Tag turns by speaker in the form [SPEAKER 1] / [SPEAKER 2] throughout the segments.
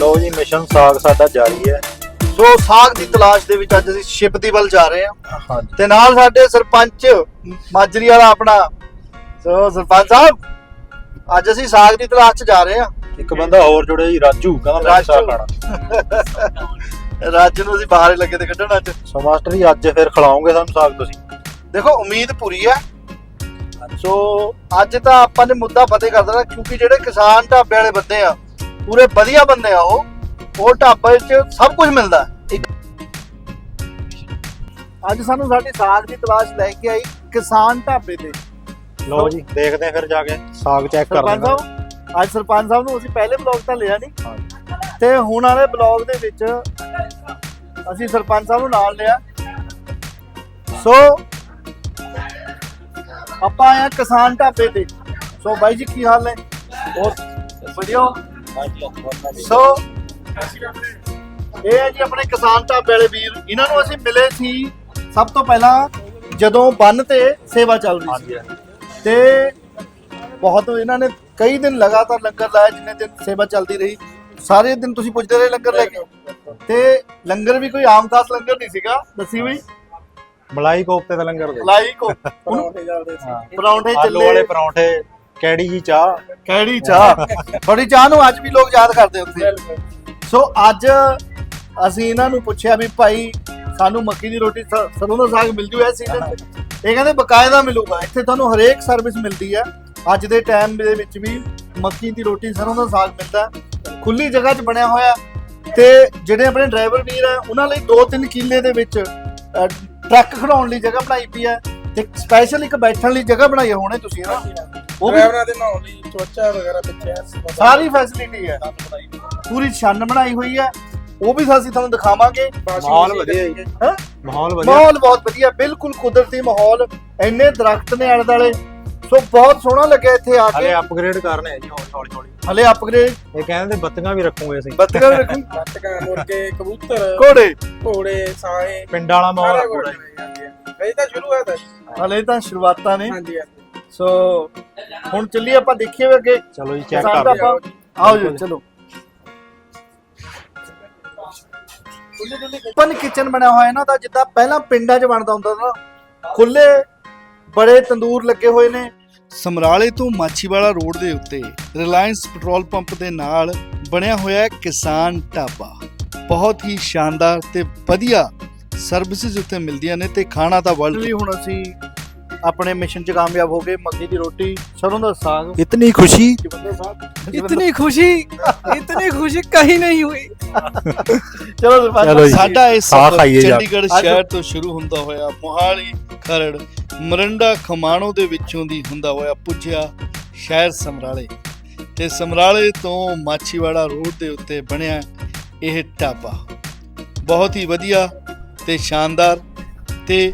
[SPEAKER 1] ਲਓ ਜੀ ਮਿਸ਼ਨ ਸਾਗ ਸਾਡਾ ਜਾਰੀ ਹੈ।
[SPEAKER 2] ਸੋ ਸਾਗ ਦੀ ਤਲਾਸ਼ ਦੇ ਵਿੱਚ ਅੱਜ ਅਸੀਂ ਸ਼ਿਪ ਦੀ ਵੱਲ ਜਾ ਰਹੇ ਹਾਂ।
[SPEAKER 1] ਹਾਂਜੀ।
[SPEAKER 2] ਤੇ ਨਾਲ ਸਾਡੇ ਸਰਪੰਚ ਮਾਜਰੀ ਵਾਲਾ ਆਪਣਾ ਸੋ ਸਰਪੰਚ ਸਾਹਿਬ ਅੱਜ ਅਸੀਂ ਸਾਗ ਦੀ ਤਲਾਸ਼ 'ਚ ਜਾ ਰਹੇ ਹਾਂ।
[SPEAKER 1] ਇੱਕ ਬੰਦਾ ਹੋਰ ਜੁੜਿਆ ਜੀ ਰਾਜੂ ਕਹਿੰਦਾ ਮੈਂ ਸਾਗ ਖਾਣਾ।
[SPEAKER 2] ਰਾਜ ਨੂੰ ਅਸੀਂ ਬਾਹਰ ਹੀ ਲੱਗੇ ਤੇ ਕੱਢਣ ਅੱਜ।
[SPEAKER 1] ਸੋ ਮਾਸਟਰ ਜੀ ਅੱਜ ਫਿਰ ਖਿਲਾਓਗੇ ਸਾਨੂੰ ਸਾਗ ਤੁਸੀਂ?
[SPEAKER 2] ਦੇਖੋ ਉਮੀਦ ਪੂਰੀ ਹੈ। ਸੋ ਅੱਜ ਤਾਂ ਆਪਾਂ ਨੇ ਮੁੱਦਾ ਫਤਿਹ ਕਰ ਦੇਣਾ ਕਿਉਂਕਿ ਜਿਹੜੇ ਕਿਸਾਨ ਢਾਬੇ ਵਾਲੇ ਬੰਦੇ ਆ ਪੂਰੇ ਵਧੀਆ ਬੰਦੇ ਆ ਉਹ। ਉਹ ਢਾਬੇ 'ਚ ਸਭ ਕੁਝ ਮਿਲਦਾ। ਹੈ। ਅੱਜ ਸਾਨੂੰ ਸਾਡੀ ਸਾਗ ਦੀ ਤਲਾਸ਼ ਲੈ ਕੇ ਆਈ ਕਿਸਾਨ ਢਾਬੇ ਤੇ।
[SPEAKER 1] ਲਓ ਜੀ। ਦੇਖਦੇ ਹਾਂ ਫਿਰ ਜਾ ਕੇ। ਸਾਗ ਚੈੱਕ ਕਰ
[SPEAKER 2] ਸਰਪੰਚ
[SPEAKER 1] ਲੈਂਦੇ
[SPEAKER 2] ਸਾਹਿਬ ਅੱਜ ਸਰਪੰਚ ਸਾਹਿਬ ਨੂੰ ਅਸੀਂ ਪਹਿਲੇ ਬਲੌਗ ਤਾਂ ਲਿਆ ਨਹੀਂ ਤੇ ਹੁਣ ਵਾਲੇ ਬਲੌਗ ਦੇ ਵਿੱਚ ਅਸੀਂ ਸਰਪੰਚ ਸਾਹਿਬ ਨੂੰ ਨਾਲ ਲਿਆ। ਸੋ ਆਪਾਂ ਆਏ ਹਾਂ ਕਿਸਾਨ ਢਾਬੇ ਤੇ। ਸੋ ਬਾਈ ਜੀ ਕੀ ਹਾਲ ਹੈ ਬਹੁਤ ਵਧੀਆ? ਸੋ ਇਹ ਹੈ ਜੀ ਆਪਣੇ ਕਿਸਾਨ ਢਾਬੇ ਵਾਲੇ ਵੀਰ। ਇਹਨਾਂ ਨੂੰ ਅਸੀਂ ਮਿਲੇ ਸੀ ਸਭ ਤੋਂ ਪਹਿਲਾਂ ਜਦੋਂ ਬੰਨ ਤੇ ਸੇਵਾ ਚੱਲ ਰਹੀ ਸੀ। ਤੇ ਬਹੁਤ ਇਹਨਾਂ ਨੇ ਕਈ ਦਿਨ ਲਗਾਤਾਰ ਲੰਗਰ ਲਾਇਆ ਜਿੰਨੇ ਦਿਨ ਸੇਵਾ ਚੱਲਦੀ ਰਹੀ। ਸਾਰੇ ਦਿਨ ਤੁਸੀਂ ਪੁੱਛਦੇ ਰਹੇ ਲੰਗਰ ਲੈ ਕੇ। ਤੇ ਲੰਗਰ ਵੀ ਕੋਈ ਆਮ ਖਾਸ ਲੰਗਰ ਨਹੀਂ ਸੀਗਾ ਦੱਸੀ ਵੀ
[SPEAKER 1] ਮਲਾਈ ਕੋਫਤੇ ਦਾ ਲੰਗਰ ਦੇ।
[SPEAKER 2] ਲਾਈ ਕੋ ਉਹਨੂੰ
[SPEAKER 1] ਹਾਂ।
[SPEAKER 2] ਪਰੌਂਠੇ
[SPEAKER 1] ਆਲੂ ਵਾਲੇ
[SPEAKER 2] ਚੱਲੇ
[SPEAKER 1] ਪਰੌਂਠੇ ਕੈੜੀ ਜੀ ਚਾਹ।
[SPEAKER 2] ਕਿਹੜੀ ਚਾਹ? ਬੜੀ ਚਾਹ ਨੂੰ ਅੱਜ ਵੀ ਲੋਕ ਯਾਦ ਕਰਦੇ ਉੱਥੇ। ਸੋ ਅੱਜ ਅਸੀਂ ਇਹਨਾਂ ਨੂੰ ਪੁੱਛਿਆ ਵੀ ਭਾਈ ਸਾਨੂੰ ਮੱਕੀ ਦੀ ਰੋਟੀ ਸ- ਸਰੋਂ ਦਾ ਸਾਗ ਮਿਲ ਜੂ ਇਸ ਸੀਜ਼ਨ ਇਹ ਕਹਿੰਦੇ ਬਕਾਇਦਾ ਮਿਲੂਗਾ। ਇੱਥੇ ਤੁਹਾਨੂੰ ਹਰੇਕ ਸਰਵਿਸ ਮਿਲਦੀ ਹੈ ਅੱਜ ਦੇ ਟਾਈਮ ਦੇ ਵਿੱਚ ਵੀ ਮੱਕੀ ਦੀ ਰੋਟੀ ਸਰੋਂ ਦਾ ਸਾਗ ਮਿਲਦਾ ਹੈ। ਖੁੱਲੀ ਜਗ੍ਹਾ 'ਚ ਬਣਿਆ ਹੋਇਆ ਤੇ ਜਿਹੜੇ ਆਪਣੇ ਡਰਾਈਵਰ ਵੀਰ ਆ ਉਹਨਾਂ ਲਈ 2-3 ਕਿੱਲੇ ਦੇ ਵਿੱਚ ਅ, ਟਰੱਕ ਖੜਾਉਣ ਲਈ ਜਗ੍ਹਾ ਬਣਾਈ ਪਈ ਹੈ ਤੇ ਸਪੈਸ਼ਲ ਇੱਕ ਬੈਠਣ ਲਈ ਜਗ੍ਹਾ ਬਣਾਈ ਹੋਣੇ ਤੁਸੀਂ ਨਾ? ਉਹ ਵੀ
[SPEAKER 3] ਡਰਾਈਵਰਾਂ ਦੇ ਨਹਾਉਣ ਲਈ ਚੋਚਾ ਵਗੈਰਾ ਪਿੱਛੇ ਹੈ।
[SPEAKER 2] ਸਾਰੀ ਫੈਸਿਲਿਟੀ ਹੈ। ਪੂਰੀ ਛੰਨ ਬਣਾਈ ਹੋਈ ਹੈ। ਉਹ ਵੀ ਅਸੀਂ ਤੁਹਾਨੂੰ ਦਿਖਾਵਾਂਗੇ।
[SPEAKER 1] ਮਾਹੌਲ ਵਧੀਆ ਜੀ।
[SPEAKER 2] ਹੈਂ?
[SPEAKER 1] ਮਾਹੌਲ ਵਧੀਆ।
[SPEAKER 2] ਮਾਹੌਲ ਬਹੁਤ ਵਧੀਆ ਬਿਲਕੁਲ ਕੁਦਰਤੀ ਮਾਹੌਲ। ਇੰਨੇ ਦਰਖਤ ਨੇ ਆਲੇ ਦੁਆਲੇ ਸੋ ਬਹੁਤ ਸੋਹਣਾ ਲੱਗਿਆ ਇੱਥੇ ਆ
[SPEAKER 1] ਹਲੇ
[SPEAKER 2] ਕੇ
[SPEAKER 1] ਅਪਗ੍ਰੇਡ ਕਰਨੇ ਆ ਜੀ ਹੌਲੀ ਹੌਲੀ ਹੌਲੀ।
[SPEAKER 2] ਹਲੇ ਅਪਗ੍ਰੇਡ
[SPEAKER 1] ਇਹ ਕਹਿੰਦੇ ਬੱਤੀਆਂ ਵੀ ਰੱਖੂਗੇ ਅਸੀਂ।
[SPEAKER 2] ਬੱਤੀਆਂ ਵੀ ਰੱਖੀ
[SPEAKER 3] ਬੱਤਕਾਂ ਮੁਰਗੇ ਕਬੂਤਰ
[SPEAKER 2] ਘੋੜੇ।
[SPEAKER 3] ਘੋੜੇ ਸਾਏ।
[SPEAKER 1] ਪਿੰਡ ਵਾਲਾ ਮਾਹੌਲ
[SPEAKER 3] ਸਾਰਾ ਕੁਝ ਤਾਂ ਸ਼ੁਰੂ ਹੋਇਆ ਤਾਂ।
[SPEAKER 2] ਹਲੇ ਤਾਂ ਸ਼ੁਰੂਆਤਾਂ ਨੇ।
[SPEAKER 3] ਹਾਂਜੀ ਹਾਂਜੀ।
[SPEAKER 2] ਸੋ ਹੁਣ ਚੱਲੀਏ ਆਪਾਂ ਦੇਖੀਏ ਵੀ ਅੱਗੇ।
[SPEAKER 1] ਚਲੋ ਜੀ ਚੈੱਕ ਕਰ
[SPEAKER 2] ਆਪਾਂ ਆਓ ਜੀ ਚਲੋ। ਪਨ ਕਿਚਨ ਬਣਿਆ ਹੋਇਆ ਇਹਨਾਂ ਦਾ ਜਿੱਦਾਂ ਪਹਿਲਾਂ ਪਿੰਡਾਂ 'ਚ ਬਣਦਾ ਹੁੰਦਾ ਸੀ ਨਾ। ਖੁੱਲੇ ਬੜੇ ਤੰਦੂਰ ਲੱਗੇ ਹੋਏ ਨੇ। ਸਮਰਾਲੇ ਤੋਂ ਮਾਛੀਵਾਲਾ ਰੋਡ ਦੇ ਉੱਤੇ ਰਿਲਾਇੰਸ ਪੈਟਰੋਲ ਪੰਪ ਦੇ ਨਾਲ ਬਣਿਆ ਹੋਇਆ ਹੈ ਕਿਸਾਨ ਢਾਬਾ। ਬਹੁਤ ਹੀ ਸ਼ਾਨਦਾਰ ਤੇ ਵਧੀਆ ਸਰਵਿਸਿਜ਼ ਉੱਤੇ ਮਿਲਦੀਆਂ ਨੇ ਤੇ ਖਾਣਾ ਤਾਂ ਵਰਲਡ ਹੁਣ ਅਸੀਂ ਆਪਣੇ ਮਿਸ਼ਨ 'ਚ ਕਾਮਯਾਬ ਹੋ ਗਏ ਮੱਕੀ ਦੀ ਰੋਟੀ ਸਰੋਂ ਦਾ ਸਾਗ
[SPEAKER 1] ਇਤਨੀ ਖੁਸ਼ੀ
[SPEAKER 2] ਜਵੰਦਰ ਸਾਹਿਬ
[SPEAKER 4] इतनी खुशी इतनी खुशी कहीं नहीं हुई
[SPEAKER 2] ਚਲੋ ਸਰਪੰਚ
[SPEAKER 1] ਚਲੋ ਜੀ।
[SPEAKER 2] ਸਾਡਾ ਇਹ
[SPEAKER 1] ਸਾਗ
[SPEAKER 2] ਸਫ਼ਰ
[SPEAKER 1] ਖਾਈਏ ਜਾ।
[SPEAKER 2] ਚੰਡੀਗੜ੍ਹ ਸ਼ਹਿਰ ਤੋਂ ਸ਼ੁਰੂ ਹੁੰਦਾ ਹੋਇਆ ਮੋਹਾਲੀ ਖਰੜ ਮਰੰਡਾ ਖਮਾਣੋ ਦੇ ਵਿੱਚੋਂ ਦੀ ਹੁੰਦਾ ਹੋਇਆ ਪੁੱਜਿਆ ਸ਼ਹਿਰ ਸਮਰਾਲੇ ਤੇ ਸਮਰਾਲੇ ਤੋਂ ਮਾਛੀਵਾੜਾ ਰੋਡ ਦੇ ਉੱਤੇ ਬਣਿਆ ਇਹ ਢਾਬਾ ਬਹੁਤ ਹੀ ਵਧੀਆ ਤੇ ਸ਼ਾਨਦਾਰ ਤੇ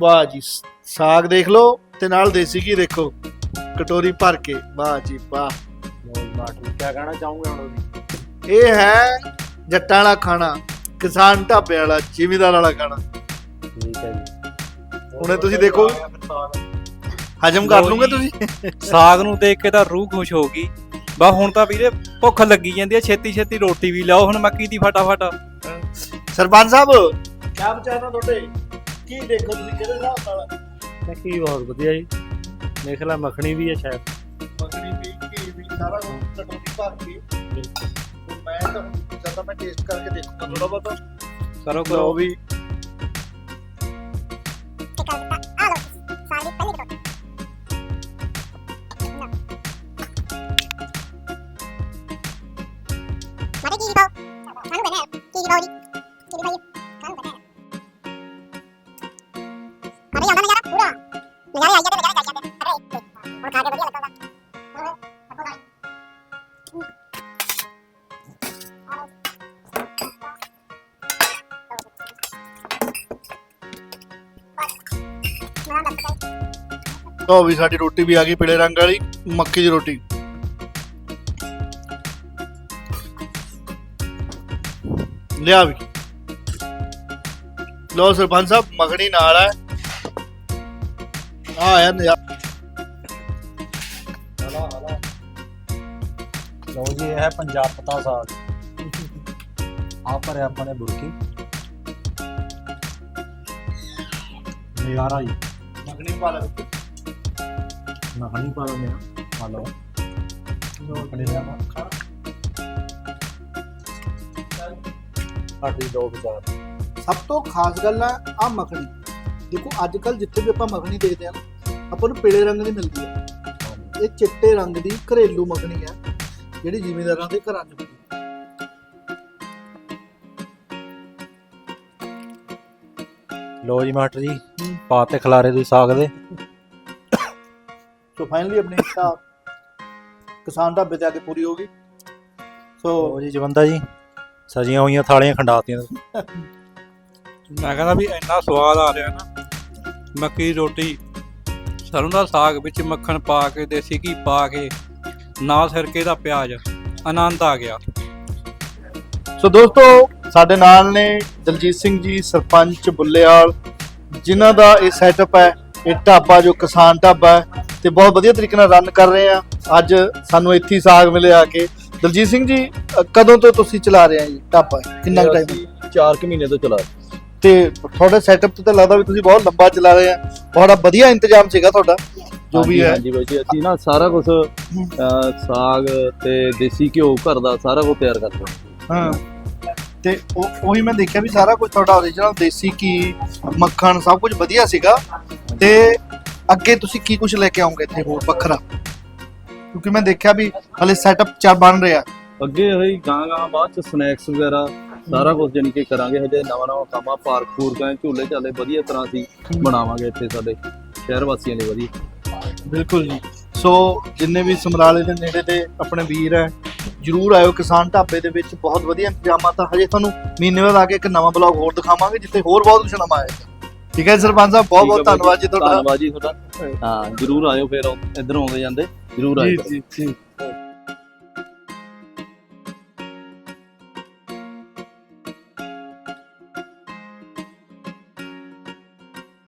[SPEAKER 2] ਵਾਹ ਜੀ
[SPEAKER 5] ਸਾਗ
[SPEAKER 2] ਦੇਖ ਲਓ ਤੇ ਨਾਲ ਦੇਸੀ ਘੀ ਦੇਖੋ। ਕਟੋਰੀ ਭਰ ਕੇ ਵਾਹ ਜੀ ਵਾਹ।
[SPEAKER 1] ਮਾਟੂ ਕੀ ਕਹਿਣਾ ਚਾਹੂੰਗਾ ਹੁਣ ਉਹਦੀ?
[SPEAKER 2] ਇਹ ਹੈ ਜੱਟਾਂ ਵਾਲਾ ਖਾਣਾ ਕਿਸਾਨ ਢਾਬੇ ਵਾਲਾ ਜ਼ਿਮੀਦਾਰ ਵਾਲਾ ਖਾਣਾ।
[SPEAKER 1] ਠੀਕ ਹੈ ਜੀ।
[SPEAKER 2] ਹੁਣੇ ਤੁਸੀਂ ਦੇਖੋ। ਹਜਮ ਕਰ ਲੂਗੇ ਤੁਸੀਂ?
[SPEAKER 4] ਸਾਗ ਨੂੰ ਦੇਖ ਕੇ ਤਾਂ ਰੂਹ ਖੁਸ਼ ਹੋ ਗਈ। ਬਾ ਹੁਣ ਤਾਂ ਵੀਰੇ ਭੁੱਖ ਲੱਗੀ ਜਾਂਦੀ ਹੈ ਛੇਤੀ ਛੇਤੀ ਰੋਟੀ ਵੀ ਲਿਆਓ ਹੁਣ ਮੱਕੀ ਦੀ ਫਟਾਫਟ?
[SPEAKER 2] ਸਰਪੰਚ ਸਾਹਿਬ। ਕੀ ਵਿਚਾਰਨਾ ਤੁਹਾਡੇ? ਕੀ ਦੇਖੋ ਤੁਸੀਂ ਕਿਹੜੇ ਹਿਸਾਬ ਨਾਲ
[SPEAKER 1] ਕੀ ਬਹੁਤ ਵਧੀਆ ਜੀ। ਦੇਖ ਲੈ ਮੱਖਣੀ ਵੀ ਹੈ ਸ਼ਾਇਦ।
[SPEAKER 2] ਮੱਖਣੀ ਵੀ ਘੀ ਵੀ ਸਾਰਾ ਕੁਝ ਕਟੋਰੀ ਭਰ ਕੇ। ਤੇ ਮੈਂ ਤਾਂ ਜਦੋਂ ਮੈਂ ਟੇਸਟ ਕਰਕੇ ਦੇਖੂੰਗਾ ਥੋੜਾ ਬਹੁਤਾ।
[SPEAKER 4] ਕਰੋ ਕਰੋ।
[SPEAKER 2] ਵੀ। ਤਾਂ ਵੀ ਸਾਡੀ ਰੋਟੀ ਵੀ ਆ ਗਈ ਪੀਲੇ ਰੰਗ ਵਾਲੀ ਮੱਕੀ ਦੀ ਰੋਟੀ। ਲਿਆ ਵੀ। ਲੋ ਸਰਪੰਚ ਸਾਹਿਬ ਮੱਖਣੀ ਨਾਲ ਹੈ। ਆ ਆਇਆ ਨਜ਼ਾਰਾ।
[SPEAKER 1] ਲਓ ਜੀ ਇਹ ਹੈ ਪੰਜਾਬ ਪਤਾ ਸਾਗ। ਆ ਪਰ ਆਪਾਂ ਨੇ ਬੁਰਕੀ। ਨਜ਼ਾਰਾ ਜੀ
[SPEAKER 2] ਮੱਖਣੀ ਪਾ ਲੈ
[SPEAKER 1] ਮੱਖਣੀ ਪਾ ਲਓ ਮੇਰਾ ਪਾ ਲਓ ਮੱਖਣੀ ਦਾ ਮੱਖਣ ਸਾਡੀ ਦੋ ਵਿਚਾਰ
[SPEAKER 2] ਸਭ ਤੋਂ ਖਾਸ ਗੱਲ ਹੈ ਆ ਮੱਖਣੀ। ਦੇਖੋ ਅੱਜ ਕੱਲ ਜਿੱਥੇ ਵੀ ਆਪਾਂ ਮੱਖਣੀ ਦੇਖਦੇ ਆ ਨਾ ਆਪਾਂ ਨੂੰ ਪੀਲੇ ਰੰਗ ਦੀ ਮਿਲਦੀ ਹੈ ਇਹ ਚਿੱਟੇ ਰੰਗ ਦੀ ਘਰੇਲੂ ਮੱਖਣੀ ਹੈ ਜਿਹੜੀ ਜ਼ਿਮੀਂਦਾਰਾਂ ਦੇ ਘਰਾਂ 'ਚ ਹੁੰਦੀ ਹੈ
[SPEAKER 1] ਲਓ ਜੀ ਮਾਸਟਰ ਜੀ ਪਾਤੇ ਖਲਾਰੇ ਤੁਸੀਂ ਸਾਗ ਦੇ।
[SPEAKER 2] ਸੋ ਫਾਈਨਲੀ ਆਪਣੀ ਇੱਛਾ ਕਿਸਾਨ ਢਾਬੇ ਤੇ ਆ ਕੇ ਪੂਰੀ ਹੋ ਗਈ ਸੋ
[SPEAKER 1] ਲਓ ਜੀ ਜਵੰਦਾ ਜੀ ਸਜੀਆਂ ਹੋਈਆਂ ਥਾਲੀਆਂ ਖੰਡਾਤੀਆਂ
[SPEAKER 4] ਮੈਂ ਕਹਿੰਦਾ ਵੀ ਇੰਨਾ ਸਵਾਦ ਆ ਰਿਹਾ ਨਾ ਮੱਕੀ ਦੀ ਰੋਟੀ ਸਰੋਂ ਦਾ ਸਾਗ ਵਿੱਚ ਮੱਖਣ ਪਾ ਕੇ ਦੇਸੀ ਘੀ ਪਾ ਕੇ ਨਾਲ ਸਿਰਕੇ ਦਾ ਪਿਆਜ਼ ਆਨੰਦ ਆ ਗਿਆ
[SPEAKER 2] ਸੋ ਦੋਸਤੋ ਸਾਡੇ ਨਾਲ ਨੇ ਦਲਜੀਤ ਸਿੰਘ ਜੀ ਸਰਪੰਚ ਬੁੱਲੇਵਾਲ ਜਿਨ੍ਹਾਂ ਦਾ ਇਹ ਸੈਟਅਪ ਹੈ ਇਹ ਢਾਬਾ ਜੋ ਕਿਸਾਨ ਢਾਬਾ ਹੈ ਤੇ ਬਹੁਤ ਵਧੀਆ ਤਰੀਕੇ ਨਾਲ ਰਨ ਕਰ ਰਹੇ ਆ। ਅੱਜ ਸਾਨੂੰ ਇੱਥੇ ਹੀ ਸਾਗ ਮਿਲਿਆ ਆ ਕੇ। ਦਲਜੀਤ ਸਿੰਘ ਜੀ ਅ, ਕਦੋਂ ਤੋਂ ਤੁਸੀਂ ਚਲਾ ਰਹੇ ਆ ਜੀ ਢਾਬਾ? ਕਿੰਨਾ ਟਾਈਮ
[SPEAKER 6] 4 ਕੁ ਮਹੀਨੇ ਤੋਂ ਚਲਾ ਰਹੇ।
[SPEAKER 2] ਤੇ ਤੁਹਾਡੇ ਸੈਟਅਪ ਤੋਂ ਤਾਂ ਲੱਗਦਾ ਵੀ ਤੁਸੀਂ ਬਹੁਤ ਲੰਬਾ ਚਲਾ ਰਹੇ ਆ। ਬੜਾ ਵਧੀਆ ਇੰਤਜ਼ਾਮ ਸੀਗਾ ਤੁਹਾਡਾ ਜੋ ਵੀ
[SPEAKER 6] ਹਾਂਜੀ,
[SPEAKER 2] ਹੈ।
[SPEAKER 6] ਹਾਂਜੀ ਬਾਈ ਜੀ ਅਸੀਂ ਨਾ ਸਾਰਾ ਕੁਝ ਸਾਗ ਤੇ ਦੇਸੀ ਘਿਓ ਘਰ ਦਾ ਸਾਰਾ ਕੁਝ ਤਿਆਰ ਕਰਦੇ ਹਾਂ।
[SPEAKER 2] ਹਾਂ। ਤੇ ਉਹ ਉਹੀ ਮੈਂ ਦੇਖਿਆ ਵੀ ਸਾਰਾ ਕੁਝ ਤੁਹਾਡਾ ਓਰੀਜਨਲ ਦੇਸੀ ਘੀ ਮੱਖਣ ਸਭ ਕੁਝ ਵਧੀਆ ਸੀਗਾ। ਤੇ ਅੱਗੇ ਤੁਸੀਂ ਕੀ ਕੁਝ ਲੈ ਕੇ ਆਉਂਗੇ ਇੱਥੇ ਹੋਰ ਵੱਖਰਾ? ਕਿਉਂਕਿ ਮੈਂ ਦੇਖਿਆ ਵੀ ਹਲੇ ਸੈਟਅਪ ਚਾ ਬਣ ਰਿਹਾ।
[SPEAKER 6] ਅੱਗੇ ਹੋਈ ਗਾਂ ਗਾਂ ਬਾਅਦ ਚ ਸਨੈਕਸ ਵਗੈਰਾ ਸਾਰਾ ਕੁਝ ਜਾਨੀ ਕਿ ਕਰਾਂਗੇ। ਹਜੇ ਨਵਾਂ ਨਵਾਂ ਕੰਮ ਆ ਪਾਰਕ ਪੂਰਕ ਐ ਝੂਲੇ ਝਾਲੇ ਵਧੀਆ ਤਰ੍ਹਾਂ ਅਸੀਂ ਬਣਾਵਾਂਗੇ ਇੱਥੇ ਸਾਡੇ ਸ਼ਹਿਰ ਵਾਸੀਆਂ ਲਈ ਵਧੀਆ।
[SPEAKER 2] ਬਿਲਕੁਲ ਜੀ। ਸੋ ਜਿੰਨੇ ਵੀ ਸਮਰਾਲੇ ਦੇ ਨੇੜੇ ਦੇ ਆਪਣੇ ਵੀਰ ਹੈ ਜਰੂਰ ਆਇਓ ਕਿਸਾਨ ਢਾਬੇ ਦੇ ਵਿੱਚ। ਬਹੁਤ ਵਧੀਆ ਇੰਤਜ਼ਾਮਾਤ ਆ। ਹਜੇ ਤੁਹਾਨੂੰ ਮਹੀਨੇ ਬਾਅਦ ਆ ਕੇ ਇੱਕ ਨਵਾਂ ਬਲੌਗ ਹੋਰ ਦਿਖਾਵਾਂਗੇ ਜਿੱਥੇ ਹੋਰ ਬਹੁਤ ਕੁਝ ਨਵਾਂ ਆਏਗਾ। ਠੀਕ ਹੈ ਸਰਪੰਚ ਸਾਹਿਬ ਬਹੁਤ ਬਹੁਤ ਧੰਨਵਾਦ ਜੀ ਤੁਹਾਡਾ।
[SPEAKER 6] ਧੰਨਵਾਦ ਜੀ ਤੁਹਾਡਾ। ਹਾਂ। ਜਰੂਰ ਆਇਓ ਫਿਰ ਇੱਧਰੋਂ ਆਉਂਦੇ ਜਾਂਦੇ ਜਰੂਰ ਆਇਓ।
[SPEAKER 2] ਜੀ ਜੀ ਜੀ।